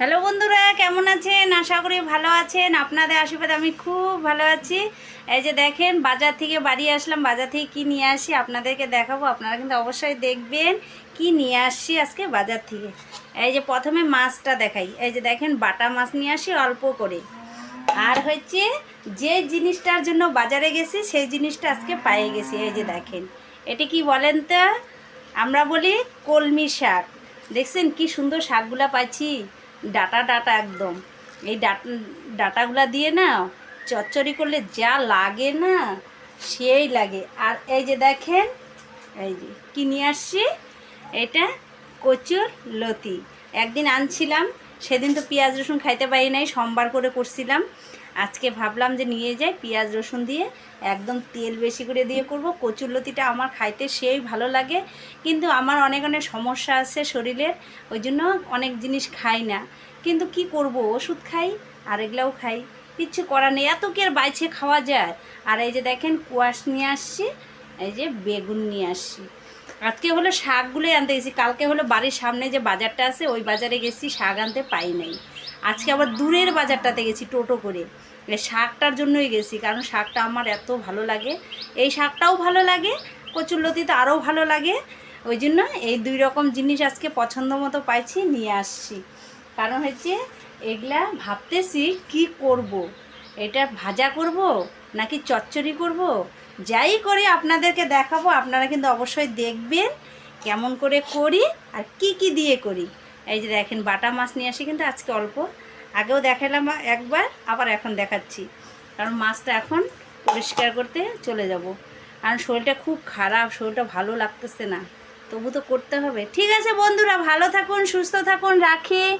Hello বন্ধুরা, কেমন আছেন? আশা করি ভালো আছেন। আপনাদের আশীর্বাদ আমি খুব ভালো আছি। এই যে দেখেন, বাজার থেকে বাড়ি আসলাম। বাজার থেকে কি নিয়ে আসি আপনাদেরকে দেখাবো। আপনারা কিন্তু অবশ্যই দেখবেন কি নিয়ে আসছি আজকে বাজার থেকে। এই যে প্রথমে মাছটা দেখাই। এই যে দেখেন, বাটা মাছ নিয়ে আসি অল্প করে। আর হচ্ছে, যে জিনিসটার জন্য বাজারে গেছি, সেই জিনিসটা আজকে পায়ে গেছি। এই যে দেখেন, এটি কি বলেন তো? আমরা বলি কলমি শাক। দেখছেন কি সুন্দর শাকগুলা পাচ্ছি? ডাটা ডাটা একদম। এই ডাটা, ডাটাগুলা দিয়ে না চচ্চড়ি করলে যা লাগে না, সেই লাগে। আর এই যে দেখেন, এই যে কি নিয়ে আসছি? এটা কচুর লতি। একদিন আনছিলাম সেদিন তো পেঁয়াজ রসুন খাইতে পারি নাই, সোমবার করে করছিলাম। আজকে ভাবলাম যে নিয়ে যাই পেঁয়াজ রসুন দিয়ে, একদম তেল বেশি করে দিয়ে করব। কচুর লতিটা আমার খাইতে সেই ভালো লাগে, কিন্তু আমার অনেক অনেক সমস্যা আছে শরীরের, ওই জন্য অনেক জিনিস খাই না। কিন্তু কি করব, ওষুধ খাই আর এগুলাও খাই। কিচ্ছু করার নেই, এত কি আর বাইছে খাওয়া যায়? আর এই যে দেখেন, কুয়াশ নিয়ে আসছি, এই যে বেগুন নিয়ে আসছি। আজকে হলো শাকগুলোই আনতে গেছি। কালকে হলো বাড়ির সামনে যে বাজারটা আছে, ওই বাজারে গেছি, শাক আনতে পাই নাই। আজকে আবার দূরের বাজারটাতে গেছি টোটো করে। শাকটার জন্যই গেছি, কারণ শাকটা আমার এত ভালো লাগে। এই শাকটাও ভালো লাগে কচুরলতি তো আরও ভালো লাগে। ওই জন্য এই দুই রকম জিনিস আজকে পছন্দ মতো পাইছি, নিয়ে আসছি। কারণ হচ্ছে এগুলা ভাবতেছি কি করব। এটা ভাজা করব নাকি চচ্চড়ি করব? যাই করি, আপনাদেরকে দেখাবো। আপনারা কিন্তু অবশ্যই দেখবেন কেমন করে করি আর কি কি দিয়ে করি। এই যে দেখেন, বাটা মাছ নিয়ে আসি কিন্তু আজকে অল্প। আগেও দেখালাম একবার, আবার এখন দেখাচ্ছি। কারণ মাছটা এখন পরিষ্কার করতে চলে যাব। কারণ শরীরটা খুব খারাপ, শরীরটা ভালো লাগতেছে না। তবু তো করতে হবে। ঠিক আছে বন্ধুরা, ভালো থাকুন, সুস্থ থাকুন, রাখি।